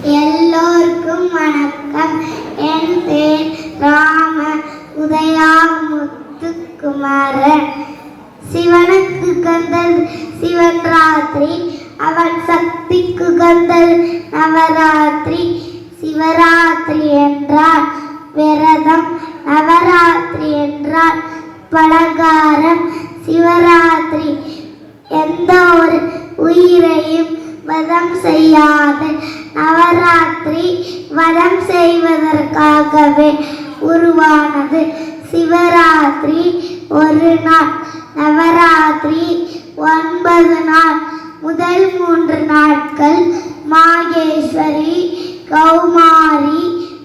எல்லோருக்கும் வணக்கம். என் பேர் ராம. உதயாமுத்துக்குமாரன் சிவனுக்கு கந்தல் சிவன் ராத்திரி. அவன் சக்திக்கு கந்தல் நவராத்திரி. சிவராத்திரி என்றால் விரதம் நவராத்திரி என்றால் பலகாரம். சிவராத்திரி எந்த ஒரு உயிரையும் வதம் செய்யாது நவராத்திரி வதம் செய்வதற்காகவே உருவானது. சிவராத்திரி ஒரு நாள் நவராத்திரி ஒன்பது நாள் முதல் மூன்று நாட்கள் மாகேஸ்வரி கௌமாரி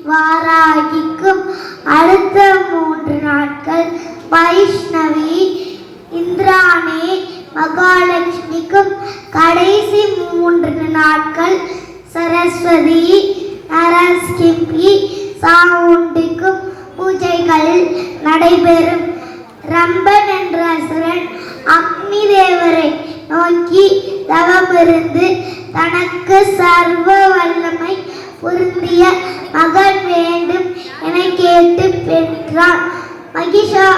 வாராகிக்கும். அடுத்த மூன்று நாட்கள் வைஷ்ணவி இந்திராணி மகாலட்சுமிக்கும். கடைசி மூன்று நாள் சரஸ்வதி நரஸ்கிம்பி சாவுண்டிக்கும் பூஜைகளில் நடைபெறும். ரம்பன் என்ற அசுரன் அக்னி தேவரை நோக்கி தவமிருந்து தனக்கு சர்வ வல்லமை பொருந்திய மகன் வேண்டும் என கேட்டு பெற்றான். மகிஷா.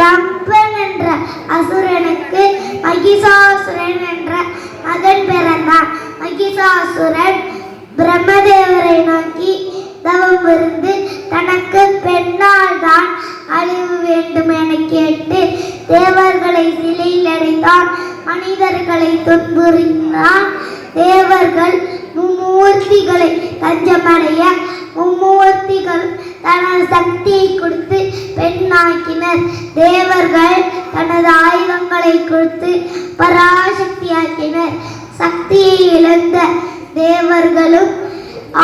ரம்பன் என்ற அசுரனுக்கு மகிஷாசுரன் மகிஷாசுரன் பிரம்மதேவரை நோக்கி தவம் இருந்து தனக்கு பெண்ணால் தான் அழிவு வேண்டும் என கேட்டு தேவர்களை சிலையில் அடைத்தான் மனிதர்களை துன்புறுத்தினான். தேவர்கள் மும்மூர்த்திகளை தஞ்சமடைய மும்மூர்த்திகள் தனது சக்தியை கொடுத்து பெண்ணாக்கினர். தேவர்கள் தனது ஆயுதங்களை கொடுத்து பராசக்தியாக்கினர். சக்தியை இழந்த தேவர்களும்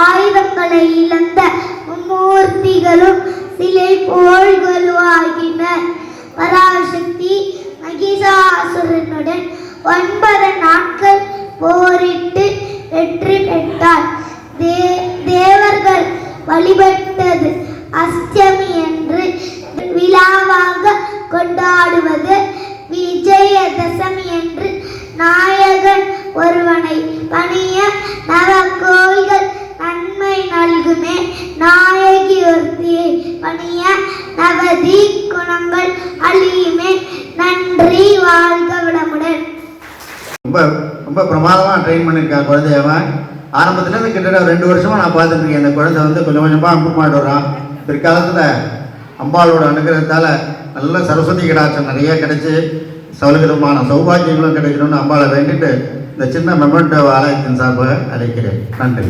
ஆயுதங்களை இழந்த மும்மூர்த்திகளும் சிலை போல்களுவாகினர் பராசக்தி மகிஷாசுரனுடன் ஒன்பது நாட்கள் போரிட்டு வெற்றி பெற்றார். தே நல்குமே நாயகி ஒருத்தியை பணிய நவதி குணங்கள் அழியுமே. நன்றி வாழ்க வளமுடன். ரொம்ப ரொம்ப பிரமாதமாக ட்ரெயின் பண்ணியிருக்கான் குழந்தையவன் ஆரம்பத்துலேருந்து கிட்டத்தட்ட ரெண்டு வருஷமாக நான் பார்த்துட்ருக்கேன் இந்த குழந்தை வந்து கொஞ்சம் கொஞ்சமாக இம்ப்ரூவ்மெண்ட் வரான் பிற்காலத்தில் அம்பாளோட அனுகிரகத்தால் நல்ல சரஸ்வதி கடாட்சம் நிறைய கிடைச்சி சௌலகிதமான சௌபாகியங்களும் கிடைக்கணும்னு அம்பாளை வேண்டிட்டு இந்த சின்ன மெமெண்டோ ஆலயத்தின் சார்பாக அழைக்கிறேன். நன்றி.